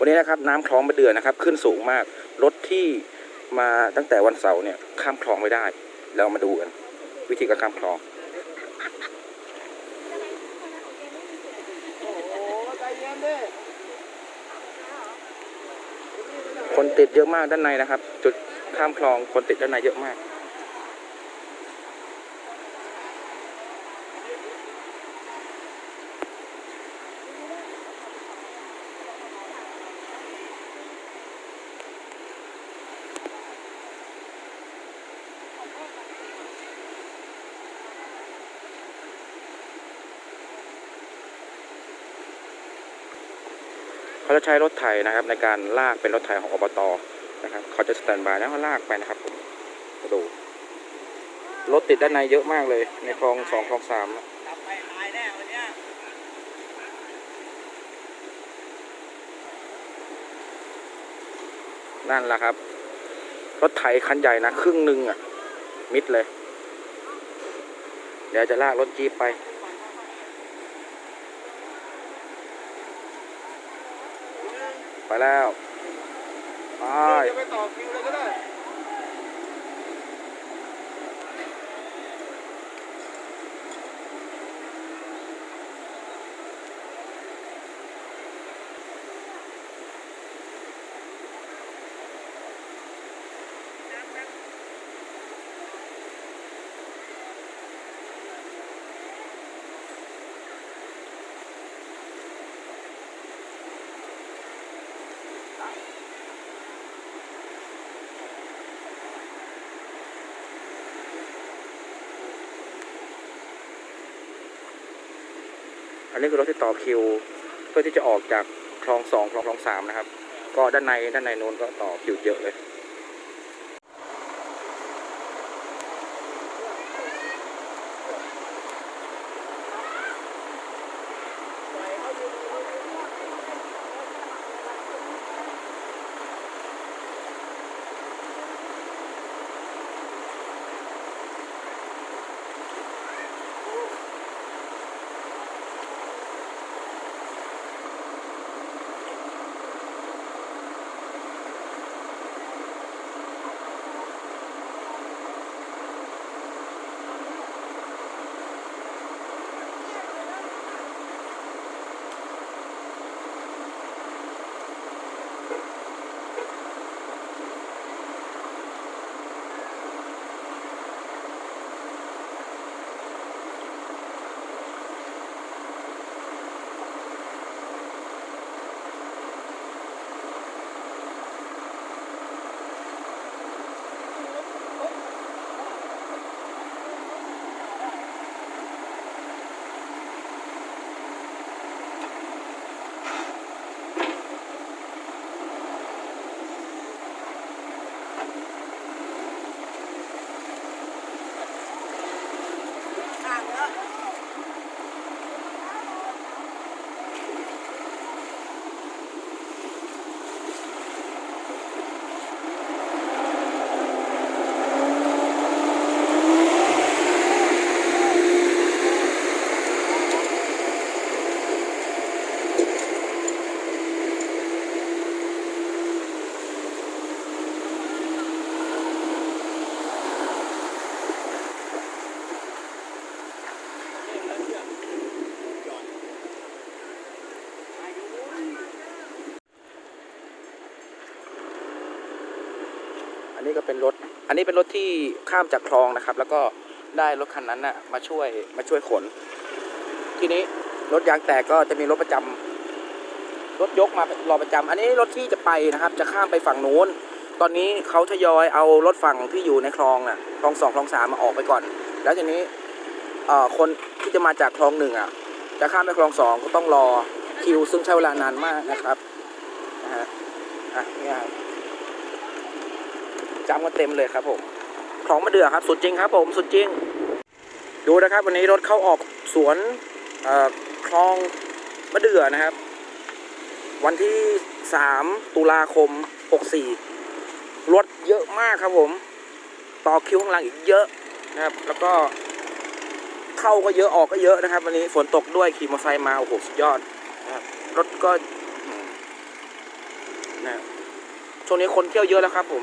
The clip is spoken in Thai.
วันนี้นะครับน้ำคลองมะเดือนนะครับ ขึ้นสูงมากรถที่มาตั้งแต่วันเสาร์เนี่ยข้ามคลองไม่ได้ เรามาดูกันวิธีการข้ามคลองคนติดเยอะมากด้านในนะครับ จุดข้ามคลองคนติดด้านในเยอะมาก เขาจะใช้รถไถนะครับ ในการลากเป็นรถไถของอบตนะครับเขาจะสแตนบายแล้วก็ลากไปนะครับผมดูรถติดด้านในเยอะมากเลย ในคลองสองคลองสามนั่นแหละครับ รถไถคันใหญ่นะ ครึ่งหนึ่งอะ มิดเลย เดี๋ยวจะลากรถจี๊ปไป ไปแล้วไป จะไปต่อคิวเลยก็ได้ นนี้คือรถที่ต่อคิว เพื่อที่จะออกจากคลองสองคลองคลองสามนะครับ ก็ด้านในด้านในนู้นก็ต่อคิวเยอะเลย ข้า นี้ก็เป็นรถ อันนี้เป็นรถที่ข้ามจากคลองนะครับ แล้วก็ได้รถคันนั้นน่ะมาช่วยมาช่วยขน ทีนี้รถยางแตกก็จะมีรถประจำรถยกมารอประจำอันนี้รถที่จะไปนะครับ จะข้ามไปฝั่งนู้น ตอนนี้เขาทยอยเอารถฝั่งที่อยู่ในคลองน่ะคลองสองคลองสามมาออกไปก่อน แล้วทีนี้เอ่อคนที่จะมาจากคลองหนึ่งอะ จะข้ามไปคลองสองก็ต้องรอคิวซึ่งใช้เวลานานมากนะครับนะฮะอะเนี่ย จำกันเต็มเลยครับผมคลองมะเดื่อครับสุดจริงครับผมสุดจริง ดูนะครับ วันนี้รถเข้าออกสวนคลองมะเดื่อนะครับ วันที่ 3 ตุลาคม 64 รถเยอะมากครับผม ต่อคิวข้างหลังอีกเยอะนะครับ แล้วก็เข้าก็เยอะออกก็เยอะนะครับ วันนี้ฝนตกด้วยขี่มอเตอร์ไซค์มาโอ้โหสุดยอดนะครับรถก็นะช่วงนี้คนเที่ยวเยอะแล้วครับผม